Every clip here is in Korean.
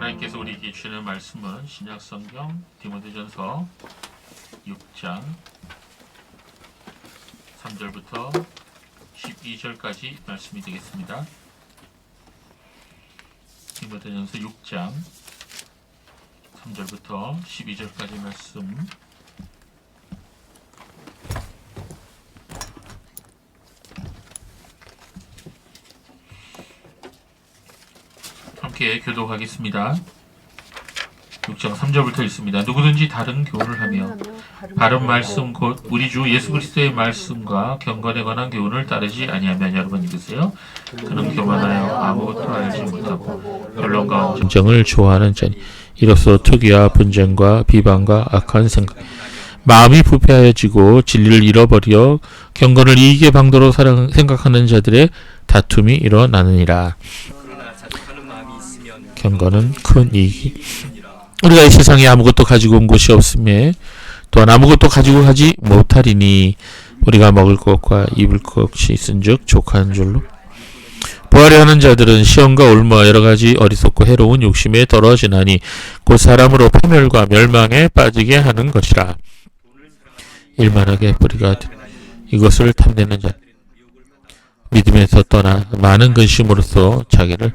하나님께서 우리에게 주시는 말씀은 신약 성경 디모데전서 6장 3절부터 12절까지 말씀이 되겠습니다. 디모데전서 6장 3절부터 12절까지 말씀 함께 교독하겠습니다. 6장 3절부터 읽습니다. 누구든지 다른 교훈을 하며 바른 말씀 곧 우리 주 예수 그리스도의 말씀과 경건에 관한 교훈을 따르지 아니하면 여러분 읽으세요. 그는 교만하여 아무것도 알지 못하고 변론과 정을 좋아하는 자니 이로써 투기와 분쟁과 비방과 악한 생각 마음이 부패하여지고 진리를 잃어버려 경건을 이익의 방도로 생각하는 자들의 다툼이 일어나느니라. 그러나 자책하는 마음이 있으면 경건은 큰 이익이. 우리가 이 세상에 아무것도 가지고 온 것이 없음에 또한 아무것도 가지고 가지 못하리니 우리가 먹을 것과 입을 것이 있은즉 족한 줄로 부활해 하는 자들은 시험과 올무와 여러 가지 어리석고 해로운 욕심에 떨어지나니 곧 사람으로 파멸과 멸망에 빠지게 하는 것이라 일만하게 뿌리가 되- 이것을 탐내는 자 믿음에서 떠나 많은 근심으로써 자기를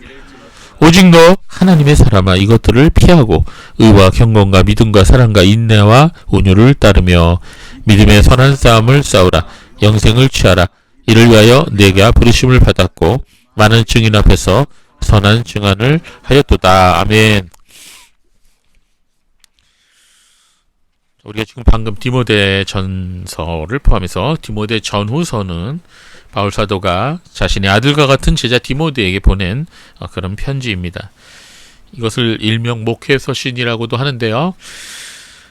오직 너 하나님의 사람아 이것들을 피하고 의와 경건과 믿음과 사랑과 인내와 온유를 따르며 믿음의 선한 싸움을 싸우라. 영생을 취하라. 이를 위하여 내가 부르심을 받았고 많은 증인 앞에서 선한 증언을 하였도다. 아멘. 우리가 지금 방금 디모데 전서를 포함해서 디모데 전후서는 바울 사도가 자신의 아들과 같은 제자 디모데에게 보낸 어, 그런 편지입니다. 이것을 일명 목회서신이라고도 하는데요.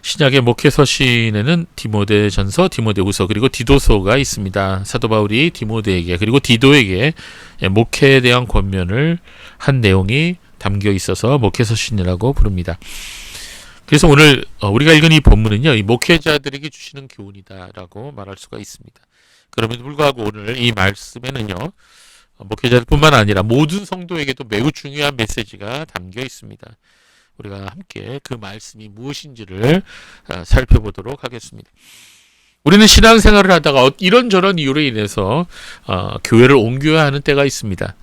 신약의 목회서신에는 디모데전서, 디모데후서 그리고 디도서가 있습니다. 사도 바울이 디모데에게 그리고 디도에게 예, 목회에 대한 권면을 한 내용이 담겨 있어서 목회서신이라고 부릅니다. 그래서 오늘 어, 우리가 읽은 이 본문은요, 이 목회자들에게 주시는 교훈이다라고 말할 수가 있습니다. 그럼에도 불구하고 오늘 이 말씀에는요, 어, 목회자들뿐만 아니라 모든 성도에게도 매우 중요한 메시지가 담겨 있습니다. 우리가 함께 그 말씀이 무엇인지를 어, 살펴보도록 하겠습니다. 우리는 신앙생활을 하다가 어- 이런저런 이유로 인해서 어, 교회를 옮겨야 하는 때가 있습니다.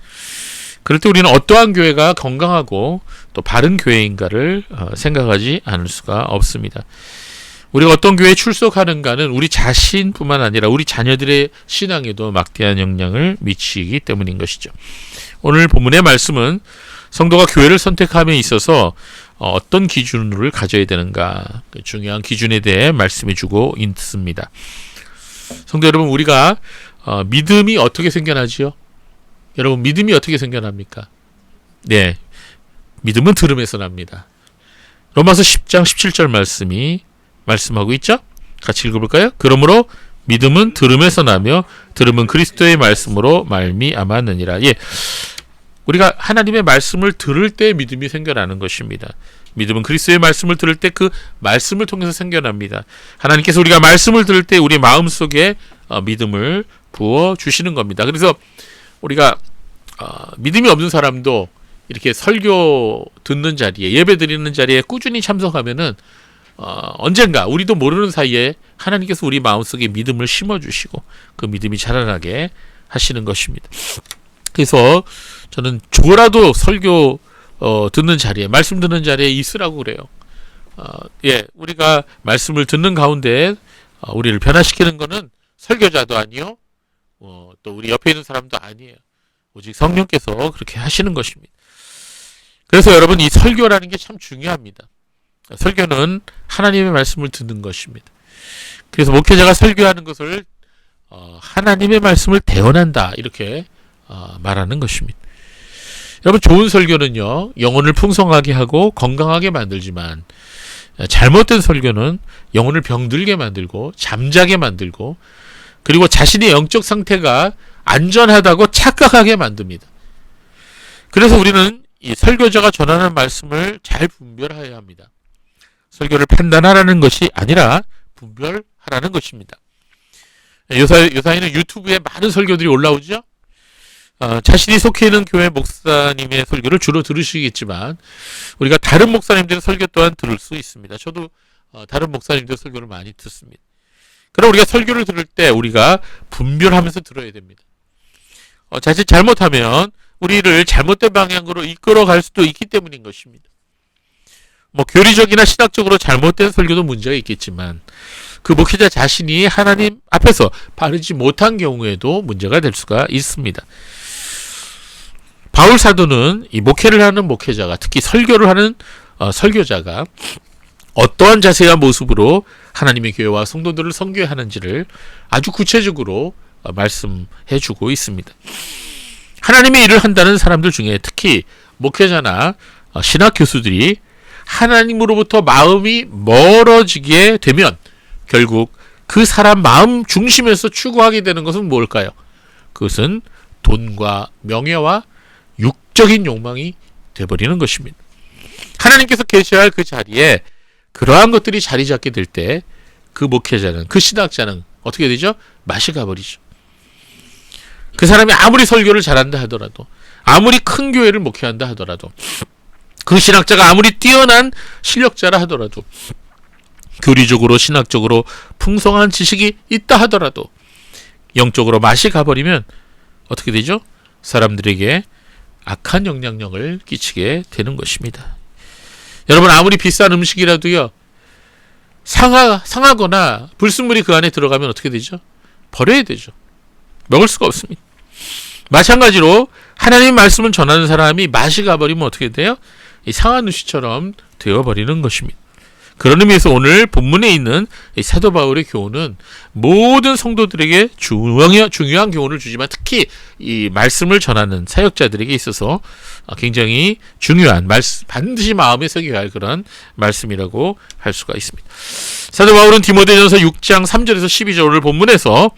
그럴 때 우리는 어떠한 교회가 건강하고 또 바른 교회인가를 어, 생각하지 않을 수가 없습니다. 우리가 어떤 교회에 출석하는가는 우리 자신뿐만 아니라 우리 자녀들의 신앙에도 막대한 영향을 미치기 때문인 것이죠. 오늘 본문의 말씀은 성도가 교회를 선택함에 있어서 어, 어떤 기준을 가져야 되는가 그 중요한 기준에 대해 말씀해 주고 있습니다. 성도 여러분 우리가 어, 믿음이 어떻게 생겨나지요? 여러분 믿음이 어떻게 생겨납니까? 네, 믿음은 들음에서 납니다. 로마서 10장 17절 말씀이 말씀하고 있죠? 같이 읽어볼까요? 그러므로 믿음은 들음에서 나며 들음은 그리스도의 말씀으로 말미암았느니라. 예, 우리가 하나님의 말씀을 들을 때 믿음이 생겨나는 것입니다. 믿음은 그리스도의 말씀을 들을 때 그 말씀을 통해서 생겨납니다. 하나님께서 우리가 말씀을 들을 때 우리 마음 속에 어, 믿음을 부어 주시는 겁니다. 그래서 우리가 어, 믿음이 없는 사람도 이렇게 설교 듣는 자리에 예배 드리는 자리에 꾸준히 참석하면은 어, 언젠가 우리도 모르는 사이에 하나님께서 우리 마음속에 믿음을 심어 주시고 그 믿음이 자라나게 하시는 것입니다. 그래서 저는 조라도 설교 어, 듣는 자리에 말씀 듣는 자리에 있으라고 그래요. 어, 예, 우리가 말씀을 듣는 가운데 어, 우리를 변화시키는 것은 설교자도 아니요, 어, 또 우리 옆에 있는 사람도 아니에요. 오직 성령께서 그렇게 하시는 것입니다. 그래서 여러분 이 설교라는 게 참 중요합니다. 설교는 하나님의 말씀을 듣는 것입니다. 그래서 목회자가 설교하는 것을 어, 하나님의 말씀을 대언한다 이렇게 어, 말하는 것입니다. 여러분 좋은 설교는요 영혼을 풍성하게 하고 건강하게 만들지만 어, 잘못된 설교는 영혼을 병들게 만들고 잠자게 만들고 그리고 자신의 영적 상태가 안전하다고 착각하게 만듭니다. 그래서 우리는 이 설교자가 전하는 말씀을 잘 분별해야 합니다. 설교를 판단하라는 것이 아니라 분별하라는 것입니다. 요사, 요사이는 유튜브에 많은 설교들이 올라오죠? 어, 자신이 속해 있는 교회 목사님의 설교를 주로 들으시겠지만 우리가 다른 목사님들의 설교 또한 들을 수 있습니다. 저도 어, 다른 목사님들 설교를 많이 듣습니다. 그럼 우리가 설교를 들을 때 우리가 분별하면서 들어야 됩니다. 어, 자칫 잘못하면 우리를 잘못된 방향으로 이끌어갈 수도 있기 때문인 것입니다. 뭐 교리적이나 신학적으로 잘못된 설교도 문제가 있겠지만 그 목회자 자신이 하나님 앞에서 바르지 못한 경우에도 문제가 될 수가 있습니다. 바울 사도는 이 목회를 하는 목회자가 특히 설교를 하는 어, 설교자가 어떠한 자세와 모습으로 하나님의 교회와 성도들을 섬겨야 하는지를 아주 구체적으로 어, 말씀해 주고 있습니다. 하나님의 일을 한다는 사람들 중에 특히 목회자나 어, 신학 교수들이 하나님으로부터 마음이 멀어지게 되면 결국 그 사람 마음 중심에서 추구하게 되는 것은 뭘까요? 그것은 돈과 명예와 육적인 욕망이 되버리는 것입니다. 하나님께서 계셔야 할 그 자리에 그러한 것들이 자리 잡게 될 때 그 목회자는 그 신학자는 어떻게 되죠? 맛이 가버리죠. 그 사람이 아무리 설교를 잘한다 하더라도 아무리 큰 교회를 목회한다 하더라도 그 신학자가 아무리 뛰어난 실력자라 하더라도 교리적으로 신학적으로 풍성한 지식이 있다 하더라도 영적으로 맛이 가버리면 어떻게 되죠? 사람들에게 악한 영향력을 끼치게 되는 것입니다. 여러분 아무리 비싼 음식이라도요 상하 상하거나 불순물이 그 안에 들어가면 어떻게 되죠? 버려야 되죠. 먹을 수가 없습니다. 마찬가지로 하나님 말씀을 전하는 사람이 맛이 가버리면 어떻게 돼요? 이 상한 음식처럼 되어버리는 것입니다. 그런 의미에서 오늘 본문에 있는 이 사도 바울의 교훈은 모든 성도들에게 중요한, 중요한 교훈을 주지만 특히 이 말씀을 전하는 사역자들에게 있어서 굉장히 중요한 말씀, 반드시 마음에 새겨야 할 그런 말씀이라고 할 수가 있습니다. 사도 바울은 디모데전서 6장 3절에서 12절을 본문에서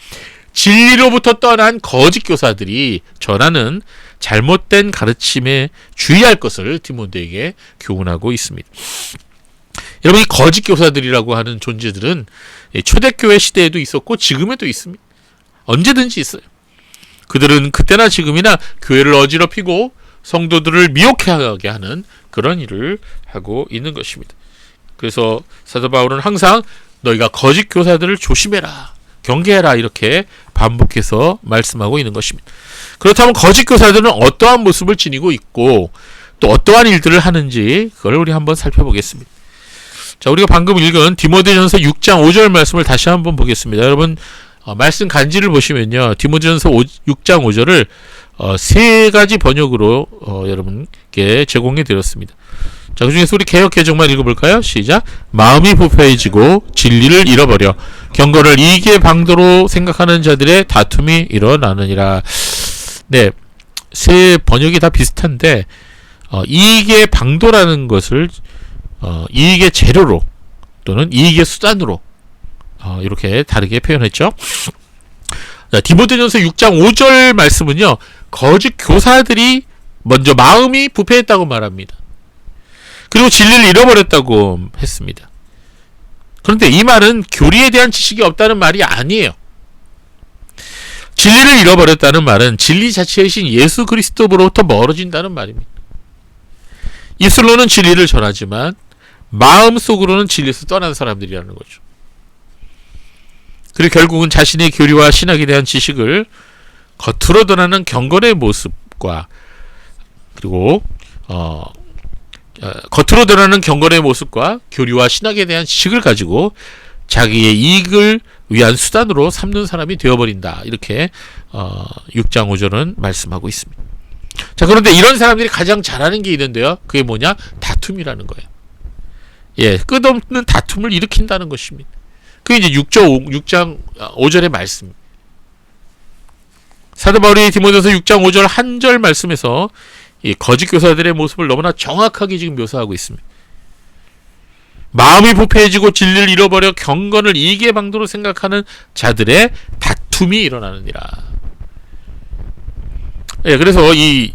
진리로부터 떠난 거짓 교사들이 전하는 잘못된 가르침에 주의할 것을 디모데에게 교훈하고 있습니다. 여러분 이 거짓 교사들이라고 하는 존재들은 초대교회 시대에도 있었고 지금에도 있습니다. 언제든지 있어요. 그들은 그때나 지금이나 교회를 어지럽히고 성도들을 미혹하게 하는 그런 일을 하고 있는 것입니다. 그래서 사도 바울은 항상 너희가 거짓 교사들을 조심해라. 경계해라 이렇게 반복해서 말씀하고 있는 것입니다. 그렇다면 거짓 교사들은 어떠한 모습을 지니고 있고 또 어떠한 일들을 하는지 그걸 우리 한번 살펴보겠습니다. 자, 우리가 방금 읽은 디모데전서 6장 5절 말씀을 다시 한번 보겠습니다. 여러분 어, 말씀 간지를 보시면요. 디모데전서 5, 6장 5절을 어, 세 가지 번역으로 어, 여러분께 제공해 드렸습니다. 자, 그 중에서 우리 개혁 개정만 읽어볼까요? 시작. 마음이 부패해지고 진리를 잃어버려 경건을 이익의 방도로 생각하는 자들의 다툼이 일어나느니라. 네, 세 번역이 다 비슷한데 어, 이익의 방도라는 것을 어, 이익의 재료로 또는 이익의 수단으로 어, 이렇게 다르게 표현했죠. 자, 디모데전서 6장 5절 말씀은요. 거짓 교사들이 먼저 마음이 부패했다고 말합니다. 그리고 진리를 잃어버렸다고 했습니다. 그런데 이 말은 교리에 대한 지식이 없다는 말이 아니에요. 진리를 잃어버렸다는 말은 진리 자체이신 예수 그리스도로부터 멀어진다는 말입니다. 입술로는 진리를 전하지만 마음속으로는 진리에서 떠난 사람들이라는 거죠. 그리고 결국은 자신의 교리와 신학에 대한 지식을 겉으로 드러나는 경건의 모습과 그리고 어, 어, 겉으로 드러나는 경건의 모습과 교리와 신학에 대한 지식을 가지고 자기의 이익을 위한 수단으로 삼는 사람이 되어버린다. 이렇게 어, 6장 5절은 말씀하고 있습니다. 자 그런데 이런 사람들이 가장 잘하는 게 있는데요. 그게 뭐냐? 다툼이라는 거예요. 예, 끝없는 다툼을 일으킨다는 것입니다. 그게 이제 6장 6장 5절의 말씀. 사도 바울이 디모데서 6장 5절 한 절 말씀에서 이 거짓 교사들의 모습을 너무나 정확하게 지금 묘사하고 있습니다. 마음이 부패해지고 진리를 잃어버려 경건을 이익의 방도로 생각하는 자들의 다툼이 일어나느니라. 예, 그래서 이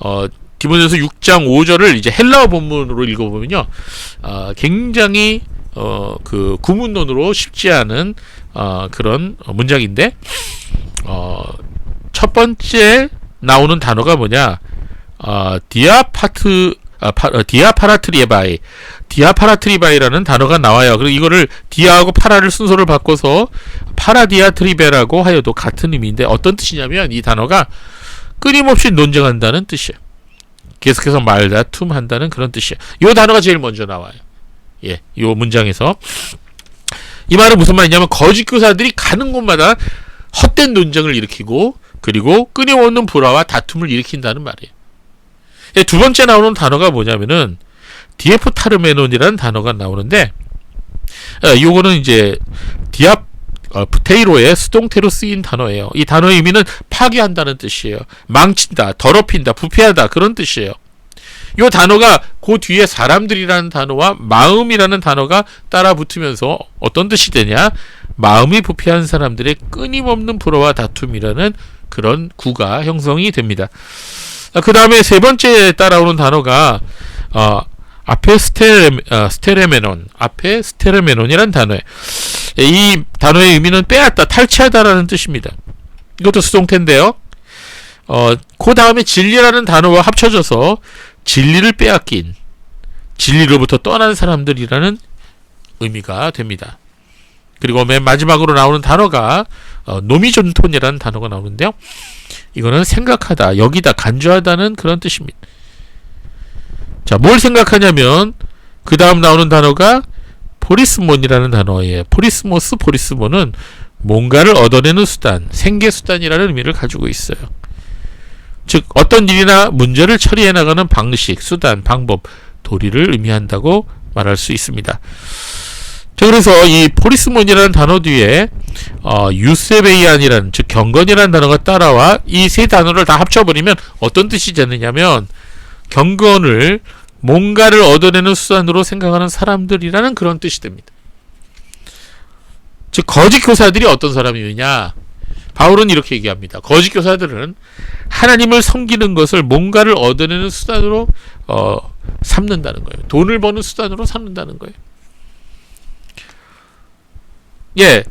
어, 디모데서 6장 5절을 이제 헬라어 본문으로 읽어보면요, 어, 굉장히 어, 그 구문론으로 쉽지 않은 어, 그런 문장인데, 어, 첫 번째 나오는 단어가 뭐냐? 어, 디아파트 아, 파, 어, 디아파라트리바이 디아파라트리바이라는 단어가 나와요. 그리고 이거를 디아하고 파라를 순서를 바꿔서 파라디아트리베라고 하여도 같은 의미인데 어떤 뜻이냐면 이 단어가 끊임없이 논쟁한다는 뜻이에요. 계속해서 말다툼한다는 그런 뜻이에요. 이 단어가 제일 먼저 나와요. 예, 이 문장에서 이 말은 무슨 말이냐면 거짓 교사들이 가는 곳마다 헛된 논쟁을 일으키고 그리고 끊임없는 불화와 다툼을 일으킨다는 말이에요. 예, 두 번째 나오는 단어가 뭐냐면은 디에프 타르메논이라는 단어가 나오는데 어, 요거는 이제 어, 프테이로의 수동태로 쓰인 단어예요. 이 단어의 의미는 파괴한다는 뜻이에요. 망친다, 더럽힌다, 부패하다 그런 뜻이에요. 요 단어가 그 뒤에 사람들이라는 단어와 마음이라는 단어가 따라 붙으면서 어떤 뜻이 되냐? 마음이 부패한 사람들의 끊임없는 불화와 다툼이라는 그런 구가 형성이 됩니다. 그 다음에 세 번째 따라오는 단어가 어, 앞에 스테레, 어, 스테레메논, 앞에 스테레메논이라는 단어에 이 단어의 의미는 빼앗다, 탈취하다라는 뜻입니다. 이것도 수동태인데요. 어, 그 다음에 진리라는 단어와 합쳐져서 진리를 빼앗긴, 진리로부터 떠난 사람들이라는 의미가 됩니다. 그리고 맨 마지막으로 나오는 단어가 어, 노미존톤이라는 단어가 나오는데요. 이거는 생각하다, 여기다, 간주하다는 그런 뜻입니다. 자, 뭘 생각하냐면 그 다음 나오는 단어가 포리스몬이라는 단어예요. 포리스모스, 포리스몬은 뭔가를 얻어내는 수단, 생계 수단이라는 의미를 가지고 있어요. 즉 어떤 일이나 문제를 처리해 나가는 방식, 수단, 방법, 도리를 의미한다고 말할 수 있습니다. 자, 그래서 이 포리스몬이라는 단어 뒤에 어, 유세베이안이라는 즉 경건이라는 단어가 따라와 이 세 단어를 다 합쳐버리면 어떤 뜻이 되느냐면 경건을 뭔가를 얻어내는 수단으로 생각하는 사람들이라는 그런 뜻이 됩니다. 즉 거짓 교사들이 어떤 사람이냐? 바울은 이렇게 얘기합니다. 거짓 교사들은 하나님을 섬기는 것을 뭔가를 얻어내는 수단으로 어, 삼는다는 거예요. 돈을 버는 수단으로 삼는다는 거예요. 예.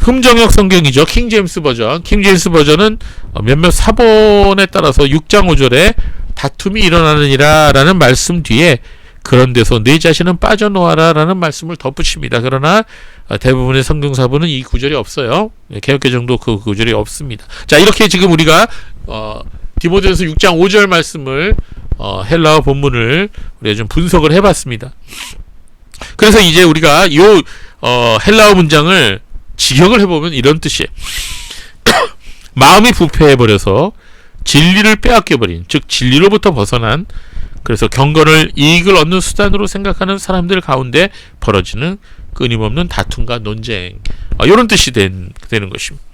흠정역 성경이죠. 킹 제임스 버전. 킹 제임스 버전은 어, 몇몇 사본에 따라서 6장 5절에 다툼이 일어나느니라 라는 말씀 뒤에 그런 데서 내 자신은 빠져놓아라 라는 말씀을 덧붙입니다. 그러나 어, 대부분의 성경사본은 이 구절이 없어요. 예, 개혁개정도 그 구절이 없습니다. 자 이렇게 지금 우리가 어, 디모데전서 6장 5절 말씀을 어, 헬라어 본문을 우리가 좀 분석을 해봤습니다. 그래서 이제 우리가 요 어, 헬라어 문장을 직역을 해보면 이런 뜻이에요. 마음이 부패해버려서 진리를 빼앗겨버린, 즉 진리로부터 벗어난, 그래서 경건을 이익을 얻는 수단으로 생각하는 사람들 가운데 벌어지는 끊임없는 다툼과 논쟁, 어, 이런 뜻이 된, 되는 것입니다.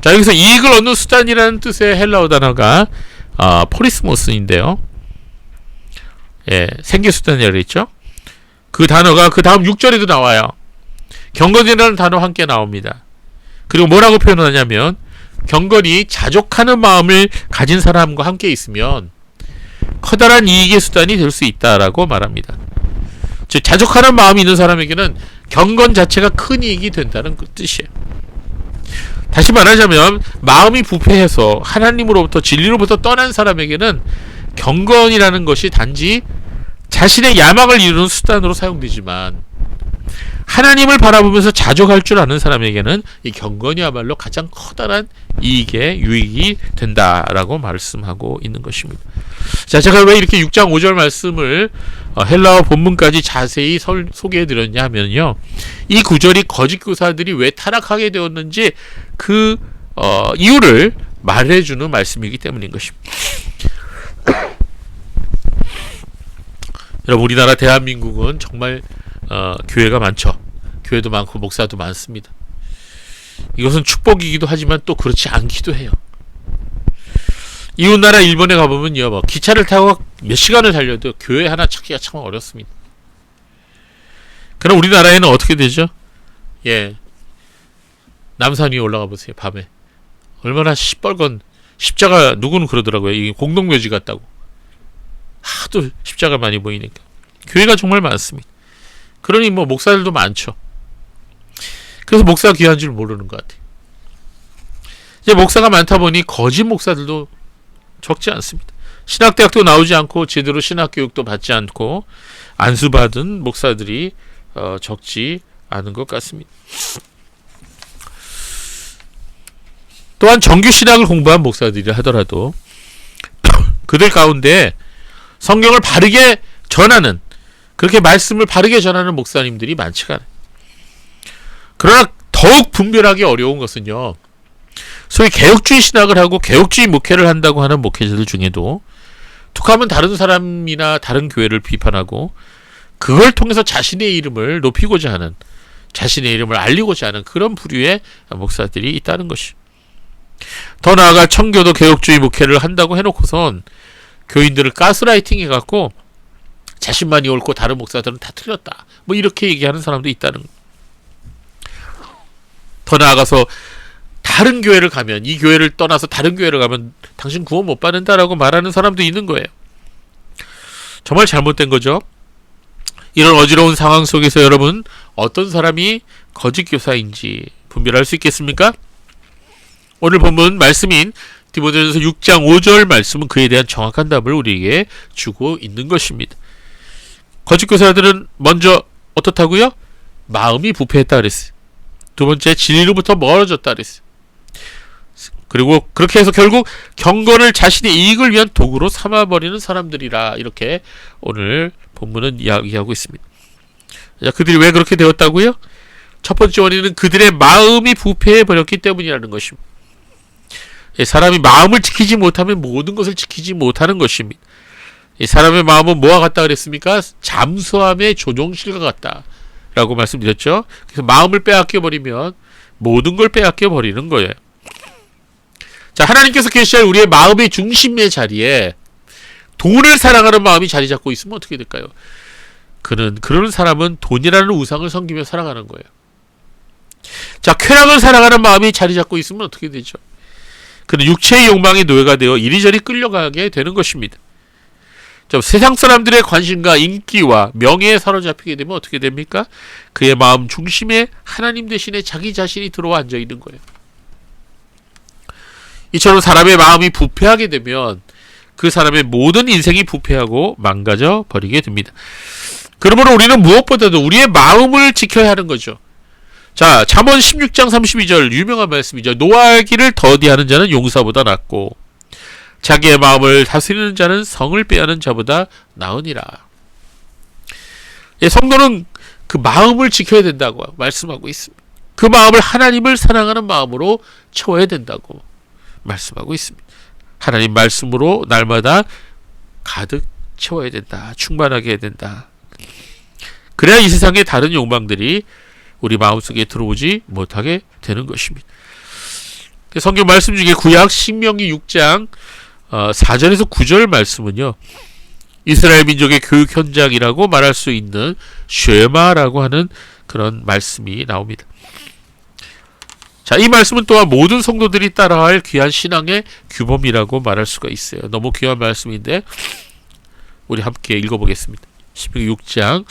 자 여기서 이익을 얻는 수단이라는 뜻의 헬라어 단어가 어, 포리스모스인데요. 예, 생계 수단이라고 했죠. 그 단어가 그 다음 6절에도 나와요. 경건이라는 단어 함께 나옵니다. 그리고 뭐라고 표현하냐면 경건이 자족하는 마음을 가진 사람과 함께 있으면 커다란 이익의 수단이 될 수 있다라고 말합니다. 즉 자족하는 마음이 있는 사람에게는 경건 자체가 큰 이익이 된다는 그 뜻이에요. 다시 말하자면 마음이 부패해서 하나님으로부터 진리로부터 떠난 사람에게는 경건이라는 것이 단지 자신의 야망을 이루는 수단으로 사용되지만 하나님을 바라보면서 자족할 줄 아는 사람에게는 이 경건이야말로 가장 커다란 이익의 유익이 된다라고 말씀하고 있는 것입니다. 자, 제가 왜 이렇게 6장 5절 말씀을 어, 헬라어 본문까지 자세히 설, 소개해 드렸냐 하면요. 이 구절이 거짓 교사들이 왜 타락하게 되었는지 그 어, 이유를 말해 주는 말씀이기 때문인 것입니다. 여러분 우리나라 대한민국은 정말 어, 교회가 많죠. 교회도 많고 목사도 많습니다. 이것은 축복이기도 하지만 또 그렇지 않기도 해요. 이웃 나라 일본에 가보면요, 뭐 기차를 타고 몇 시간을 달려도 교회 하나 찾기가 참 어렵습니다. 그럼 우리나라에는 어떻게 되죠? 예, 남산 위에 올라가 보세요. 밤에 얼마나 시뻘건 십자가 누구는 그러더라고요. 이 공동묘지 같다고. 하도 십자가 많이 보이니까 교회가 정말 많습니다. 그러니 뭐 목사들도 많죠. 그래서 목사 귀한 줄 모르는 것 같아요. 이제 목사가 많다 보니 거짓 목사들도 적지 않습니다. 신학대학도 나오지 않고 제대로 신학교육도 받지 않고 안수받은 목사들이 어, 적지 않은 것 같습니다. 또한 정규 신학을 공부한 목사들이 하더라도 그들 가운데 성경을 바르게 전하는 그렇게 말씀을 바르게 전하는 목사님들이 많지가 않아요. 그러나 더욱 분별하기 어려운 것은요. 소위 개혁주의 신학을 하고 개혁주의 목회를 한다고 하는 목회자들 중에도 툭하면 다른 사람이나 다른 교회를 비판하고 그걸 통해서 자신의 이름을 높이고자 하는 자신의 이름을 알리고자 하는 그런 부류의 목사들이 있다는 것이. 더 나아가 청교도 개혁주의 목회를 한다고 해놓고선 교인들을 가스라이팅 해 갖고 자신만이 옳고 다른 목사들은 다 틀렸다. 뭐 이렇게 얘기하는 사람도 있다는. 더 나아가서 다른 교회를 가면 이 교회를 떠나서 다른 교회를 가면 당신 구원 못 받는다라고 말하는 사람도 있는 거예요. 정말 잘못된 거죠. 이런 어지러운 상황 속에서 여러분 어떤 사람이 거짓 교사인지 분별할 수 있겠습니까? 오늘 본문 말씀인 디모데전서 6장 5절 말씀은 그에 대한 정확한 답을 우리에게 주고 있는 것입니다. 거짓 교사들은 먼저 어떻다고요? 마음이 부패했다 그랬어요. 두 번째 진리로부터 멀어졌다 그랬어요. 그리고 그렇게 해서 결국 경건을 자신의 이익을 위한 도구로 삼아버리는 사람들이라 이렇게 오늘 본문은 이야기하고 있습니다. 자, 그들이 왜 그렇게 되었다고요? 첫 번째 원인은 그들의 마음이 부패해 버렸기 때문이라는 것입니다. 예, 사람이 마음을 지키지 못하면 모든 것을 지키지 못하는 것입니다. 이 사람의 마음은 뭐와 같다 그랬습니까? 잠수함의 조종실과 같다 라고 말씀드렸죠. 그래서 마음을 빼앗겨 버리면 모든 걸 빼앗겨 버리는 거예요. 자, 하나님께서 계시할 우리의 마음의 중심의 자리에 돈을 사랑하는 마음이 자리 잡고 있으면 어떻게 될까요? 그는 그런 사람은 돈이라는 우상을 섬기며 살아가는 거예요. 자, 쾌락을 사랑하는 마음이 자리 잡고 있으면 어떻게 되죠? 그는 육체의 욕망의 노예가 되어 이리저리 끌려가게 되는 것입니다. 자, 세상 사람들의 관심과 인기와 명예에 사로잡히게 되면 어떻게 됩니까? 그의 마음 중심에 하나님 대신에 자기 자신이 들어와 앉아 있는 거예요. 이처럼 사람의 마음이 부패하게 되면 그 사람의 모든 인생이 부패하고 망가져 버리게 됩니다. 그러므로 우리는 무엇보다도 우리의 마음을 지켜야 하는 거죠. 자, 잠언 16장 32절 유명한 말씀이죠. 노하기를 더디하는 자는 용사보다 낫고 자기의 마음을 다스리는 자는 성을 빼앗는 자보다 나으니라. 예, 성도는 그 마음을 지켜야 된다고 말씀하고 있습니다. 그 마음을 하나님을 사랑하는 마음으로 채워야 된다고 말씀하고 있습니다. 하나님 말씀으로 날마다 가득 채워야 된다. 충만하게 해야 된다. 그래야 이 세상의 다른 욕망들이 우리 마음속에 들어오지 못하게 되는 것입니다. 성경 말씀 중에 구약 신명기 6장 어, 4절에서 9절 말씀은요. 이스라엘 민족의 교육 현장이라고 말할 수 있는 쉐마라고 하는 그런 말씀이 나옵니다. 자, 이 말씀은 또한 모든 성도들이 따라할 귀한 신앙의 규범이라고 말할 수가 있어요. 너무 귀한 말씀인데 우리 함께 읽어보겠습니다. 16장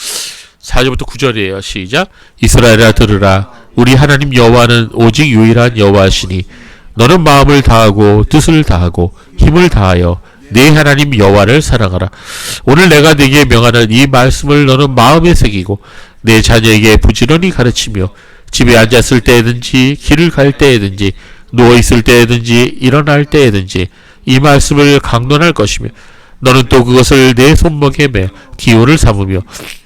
4절부터 9절이에요. 시작. 이스라엘아 들으라. 우리 하나님 여호와는 오직 유일한 여호와시니 너는 마음을 다하고 뜻을 다하고 힘을 다하여 네 하나님 여호와를 사랑하라. 오늘 내가 네게 명하는 이 말씀을 너는 마음에 새기고 내 자녀에게 부지런히 가르치며 집에 앉았을 때든지 길을 갈 때든지 누워 있을 때든지 일어날 때든지 이 말씀을 강론할 것이며 너는 또 그것을 내 손목에 매 기호를 삼으며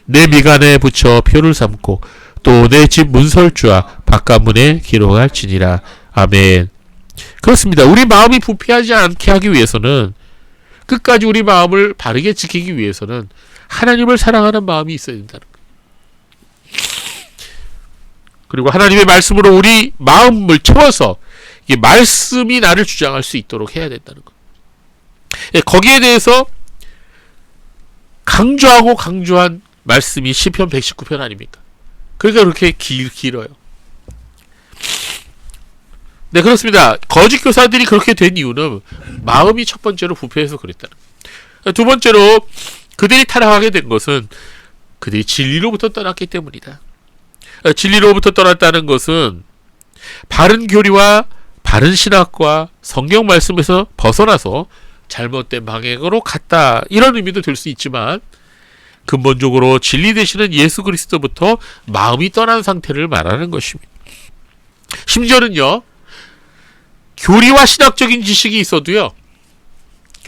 내 미간에 붙여 표를 삼고 또 내 집 문설주와 바깥문에 기록할지니라 아멘. 그렇습니다. 우리 마음이 부패하지 않게 하기 위해서는 끝까지 우리 마음을 바르게 지키기 위해서는 하나님을 사랑하는 마음이 있어야 된다는 거예요. 그리고 하나님의 말씀으로 우리 마음을 채워서 이 말씀이 나를 주장할 수 있도록 해야 된다는 거예요. 예, 거기에 대해서 강조하고 강조한 말씀이 시편 119편 아닙니까? 그러니까 그렇게 길, 길어요. 네, 그렇습니다. 거짓 교사들이 그렇게 된 이유는 마음이 첫 번째로 부패해서 그랬다는. 두 번째로 그들이 타락하게 된 것은 그들이 진리로부터 떠났기 때문이다. 진리로부터 떠났다는 것은 바른 교리와 바른 신학과 성경 말씀에서 벗어나서 잘못된 방향으로 갔다 이런 의미도 될 수 있지만 근본적으로 진리 되시는 예수 그리스도부터 마음이 떠난 상태를 말하는 것입니다. 심지어는요 교리와 신학적인 지식이 있어도요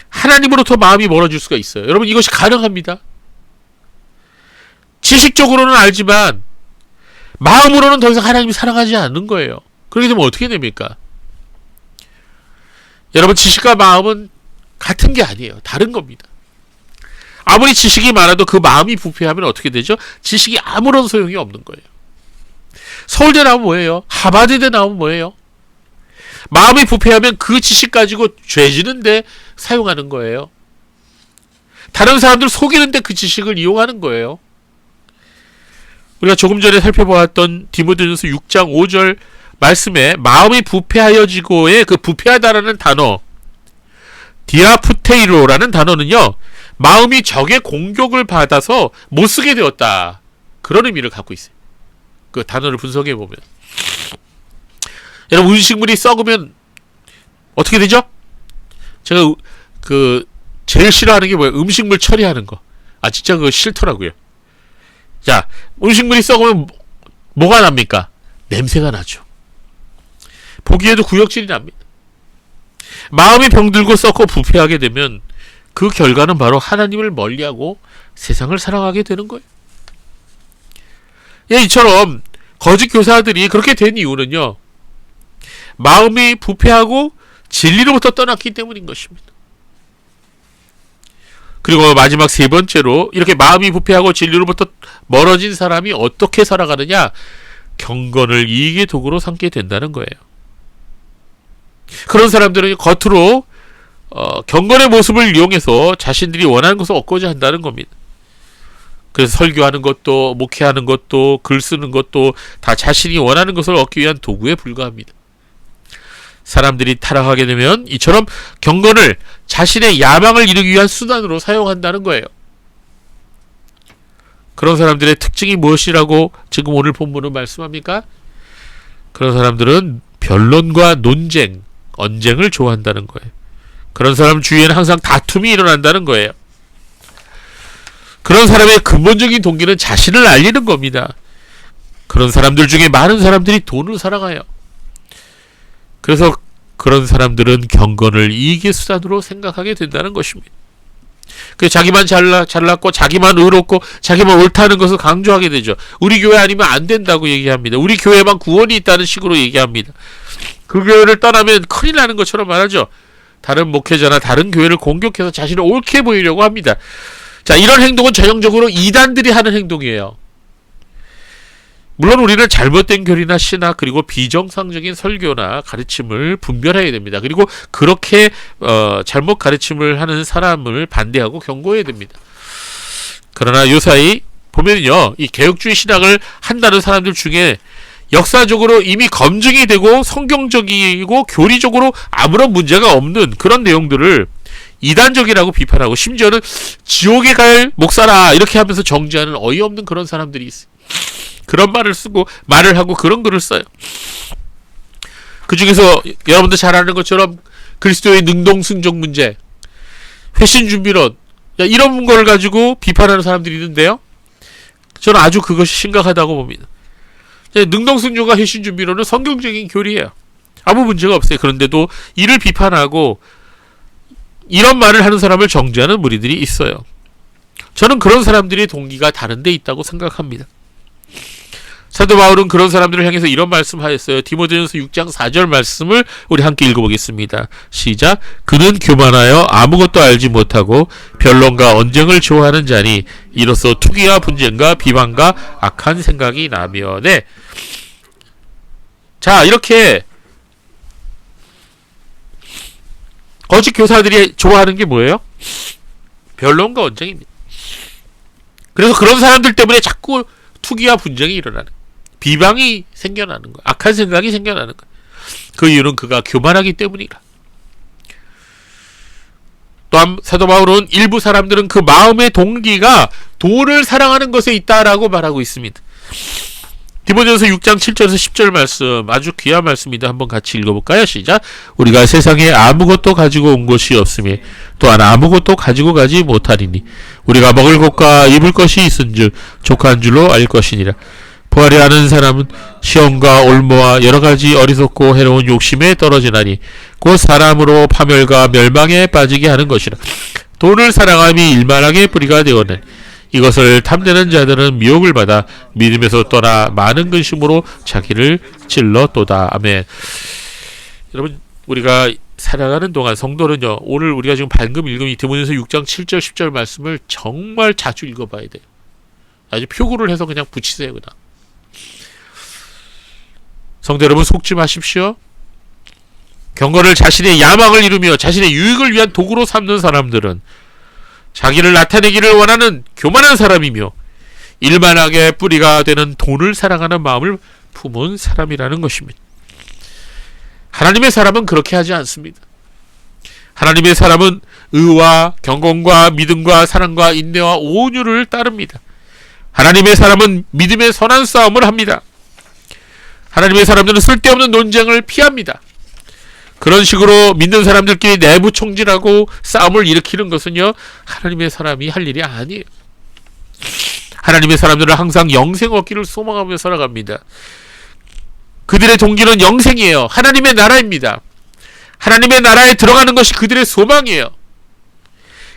하나님으로부터 마음이 멀어질 수가 있어요. 여러분 이것이 가능합니다. 지식적으로는 알지만 마음으로는 더 이상 하나님이 사랑하지 않는 거예요. 그렇게 되면 어떻게 됩니까? 여러분 지식과 마음은 같은 게 아니에요. 다른 겁니다. 아무리 지식이 많아도 그 마음이 부패하면 어떻게 되죠? 지식이 아무런 소용이 없는 거예요. 서울대 나오면 뭐예요? 하버드대 나오면 뭐예요? 마음이 부패하면 그 지식 가지고 죄 지는데 사용하는 거예요. 다른 사람들 속이는데 그 지식을 이용하는 거예요. 우리가 조금 전에 살펴보았던 디모데전서 6장 5절 말씀에 마음이 부패하여지고의 그 부패하다라는 단어 디아푸테이로라는 단어는요 마음이 적의 공격을 받아서 못 쓰게 되었다 그런 의미를 갖고 있어요. 그 단어를 분석해 보면 여러분 음식물이 썩으면 어떻게 되죠? 제가 우- 그 제일 싫어하는 게 뭐예요? 음식물 처리하는 거. 아 진짜 그거 싫더라고요. 자 음식물이 썩으면 뭐- 뭐가 납니까? 냄새가 나죠. 보기에도 구역질이 납니다. 마음이 병들고 썩고 부패하게 되면 그 결과는 바로 하나님을 멀리하고 세상을 사랑하게 되는 거예요. 예, 이처럼 거짓 교사들이 그렇게 된 이유는요. 마음이 부패하고 진리로부터 떠났기 때문인 것입니다. 그리고 마지막 세 번째로 이렇게 마음이 부패하고 진리로부터 멀어진 사람이 어떻게 살아가느냐? 경건을 이익의 도구로 삼게 된다는 거예요. 그런 사람들은 겉으로 어, 경건의 모습을 이용해서 자신들이 원하는 것을 얻고자 한다는 겁니다. 그래서 설교하는 것도 목회하는 것도 글 쓰는 것도 다 자신이 원하는 것을 얻기 위한 도구에 불과합니다. 사람들이 타락하게 되면 이처럼 경건을 자신의 야망을 이루기 위한 수단으로 사용한다는 거예요. 그런 사람들의 특징이 무엇이라고 지금 오늘 본문은 말씀합니까? 그런 사람들은 변론과 논쟁, 언쟁을 좋아한다는 거예요. 그런 사람 주위에는 항상 다툼이 일어난다는 거예요. 그런 사람의 근본적인 동기는 자신을 알리는 겁니다. 그런 사람들 중에 많은 사람들이 돈을 사랑해요. 그래서 그런 사람들은 경건을 이익의 수단으로 생각하게 된다는 것입니다. 그 자기만 잘나 잘났고 자기만 의롭고 자기만 옳다는 것을 강조하게 되죠. 우리 교회 아니면 안 된다고 얘기합니다. 우리 교회만 구원이 있다는 식으로 얘기합니다. 그 교회를 떠나면 큰일 나는 것처럼 말하죠. 다른 목회자나 다른 교회를 공격해서 자신을 옳게 보이려고 합니다. 자, 이런 행동은 전형적으로 이단들이 하는 행동이에요. 물론 우리는 잘못된 교리나 신학 그리고 비정상적인 설교나 가르침을 분별해야 됩니다. 그리고 그렇게 어, 잘못 가르침을 하는 사람을 반대하고 경고해야 됩니다. 그러나 요사이 보면요, 이 개혁주의 신학을 한다는 사람들 중에 역사적으로 이미 검증이 되고 성경적이고 교리적으로 아무런 문제가 없는 그런 내용들을 이단적이라고 비판하고 심지어는 지옥에 갈 목사라 이렇게 하면서 정지하는 어이없는 그런 사람들이 있어요. 그런 말을 쓰고 말을 하고 그런 글을 써요. 그 중에서 여러분들 잘 아는 것처럼 그리스도의 능동승적 문제, 회신 준비론 야, 이런 걸 가지고 비판하는 사람들이 있는데요. 저는 아주 그것이 심각하다고 봅니다. 예, 능동승조가 회신 준비론은 성경적인 교리예요. 아무 문제가 없어요. 그런데도 이를 비판하고 이런 말을 하는 사람을 정죄하는 무리들이 있어요. 저는 그런 사람들의 동기가 다른 데 있다고 생각합니다. 사도 바울은 그런 사람들을 향해서 이런 말씀하였어요. 디모데전서 6장 4절 말씀을 우리 함께 읽어보겠습니다. 시작. 그는 교만하여 아무것도 알지 못하고 변론과 언쟁을 좋아하는 자니 이로써 투기와 분쟁과 비방과 악한 생각이 나며 네. 자 이렇게 거짓 교사들이 좋아하는 게 뭐예요? 변론과 언쟁입니다. 그래서 그런 사람들 때문에 자꾸 투기와 분쟁이 일어나는 비방이 생겨나는 거야. 악한 생각이 생겨나는 거야. 그 이유는 그가 교만하기 때문이라. 또한 사도 바울은 일부 사람들은 그 마음의 동기가 돈을 사랑하는 것에 있다라고 말하고 있습니다. 디모데전서 6장 7절에서 10절 말씀 아주 귀한 말씀인데 한번 같이 읽어볼까요? 시작. 우리가 세상에 아무것도 가지고 온 것이 없으며 또한 아무것도 가지고 가지 못하리니 우리가 먹을 것과 입을 것이 있은즉 족한 줄로 알 것이니라. 부활이 아는 사람은 시험과 올무와 여러 가지 어리석고 해로운 욕심에 떨어지나니 곧 사람으로 파멸과 멸망에 빠지게 하는 것이라. 돈을 사랑함이 일만하게 뿌리가 되었네. 이것을 탐내는 자들은 미혹을 받아 믿음에서 떠나 많은 근심으로 자기를 찔러또다. 아멘. 여러분 우리가 살아가는 동안 성도는요. 오늘 우리가 지금 방금 읽은 이 디모데서 6장 7절 10절 말씀을 정말 자주 읽어봐야 돼요. 아주 표구를 해서 그냥 붙이세요. 그냥. 성도 여러분 속지 마십시오. 경건을 자신의 야망을 이루며 자신의 유익을 위한 도구로 삼는 사람들은 자기를 나타내기를 원하는 교만한 사람이며 일만하게 뿌리가 되는 돈을 사랑하는 마음을 품은 사람이라는 것입니다. 하나님의 사람은 그렇게 하지 않습니다. 하나님의 사람은 의와 경건과 믿음과 사랑과 인내와 온유를 따릅니다. 하나님의 사람은 믿음의 선한 싸움을 합니다. 하나님의 사람들은 쓸데없는 논쟁을 피합니다. 그런 식으로 믿는 사람들끼리 내부 총질하고 싸움을 일으키는 것은요 하나님의 사람이 할 일이 아니에요. 하나님의 사람들은 항상 영생 얻기를 소망하며 살아갑니다. 그들의 동기는 영생이에요. 하나님의 나라입니다. 하나님의 나라에 들어가는 것이 그들의 소망이에요.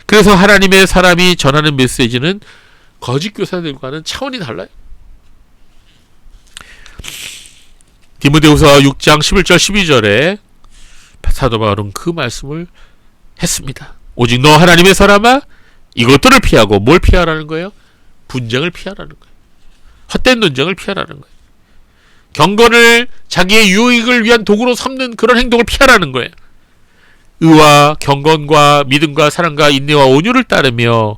그래서 하나님의 사람이 전하는 메시지는 거짓 교사들과는 차원이 달라요. 디모데후서 6장 11절 12절에 사도 바울은 그 말씀을 했습니다. 오직 너 하나님의 사람아 이것들을 피하고 뭘 피하라는 거예요? 분쟁을 피하라는 거예요. 헛된 논쟁을 피하라는 거예요. 경건을 자기의 유익을 위한 도구로 삼는 그런 행동을 피하라는 거예요. 의와 경건과 믿음과 사랑과 인내와 온유를 따르며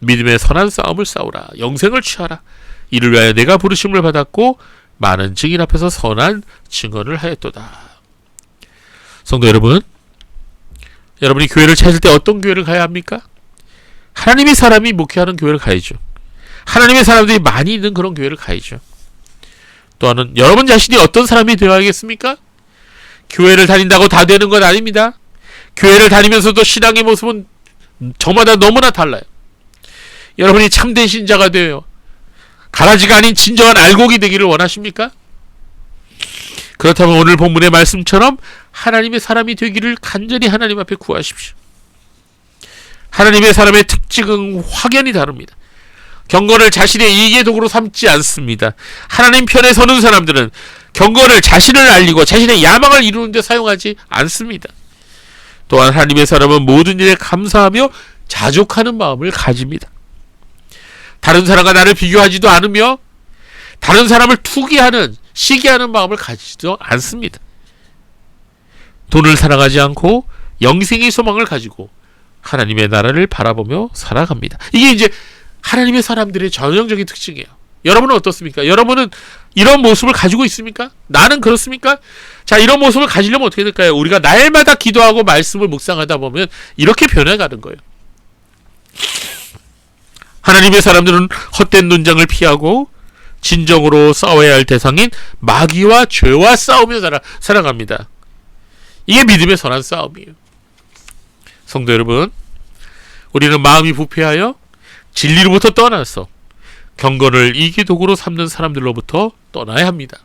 믿음의 선한 싸움을 싸우라. 영생을 취하라. 이를 위하여 내가 부르심을 받았고 많은 증인 앞에서 선한 증언을 하였도다. 성도 여러분, 여러분이 교회를 찾을 때 어떤 교회를 가야 합니까? 하나님의 사람이 목회하는 교회를 가야죠. 하나님의 사람들이 많이 있는 그런 교회를 가야죠. 또한은 여러분 자신이 어떤 사람이 되어야겠습니까? 교회를 다닌다고 다 되는 건 아닙니다. 교회를 다니면서도 신앙의 모습은 저마다 너무나 달라요. 여러분이 참된 신자가 되어요. 가라지가 아닌 진정한 알곡이 되기를 원하십니까? 그렇다면 오늘 본문의 말씀처럼 하나님의 사람이 되기를 간절히 하나님 앞에 구하십시오. 하나님의 사람의 특징은 확연히 다릅니다. 경건을 자신의 이익의 도구로 삼지 않습니다. 하나님 편에 서는 사람들은 경건을 자신을 알리고 자신의 야망을 이루는 데 사용하지 않습니다. 또한 하나님의 사람은 모든 일에 감사하며 자족하는 마음을 가집니다. 다른 사람과 나를 비교하지도 않으며 다른 사람을 투기하는 시기하는 마음을 가지지도 않습니다. 돈을 사랑하지 않고 영생의 소망을 가지고 하나님의 나라를 바라보며 살아갑니다. 이게 이제 하나님의 사람들의 전형적인 특징이에요. 여러분은 어떻습니까? 여러분은 이런 모습을 가지고 있습니까? 나는 그렇습니까? 자, 이런 모습을 가지려면 어떻게 될까요? 우리가 날마다 기도하고 말씀을 묵상하다 보면 이렇게 변해가는 거예요. 하나님의 사람들은 헛된 논쟁을 피하고 진정으로 싸워야 할 대상인 마귀와 죄와 싸우며 살아, 살아갑니다. 이게 믿음의 선한 싸움이에요. 성도 여러분, 우리는 마음이 부패하여 진리로부터 떠나서 경건을 이기 도구로 삼는 사람들로부터 떠나야 합니다.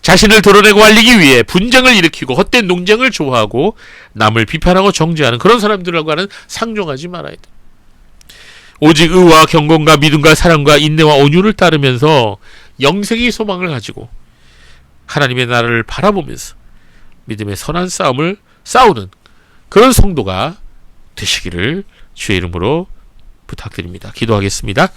자신을 드러내고 알리기 위해 분쟁을 일으키고 헛된 논쟁을 좋아하고 남을 비판하고 정죄하는 그런 사람들과는 상종하지 말아야 돼. 오직 의와 경건과 믿음과 사랑과 인내와 온유를 따르면서 영생의 소망을 가지고 하나님의 나라를 바라보면서 믿음의 선한 싸움을 싸우는 그런 성도가 되시기를 주의 이름으로 부탁드립니다. 기도하겠습니다.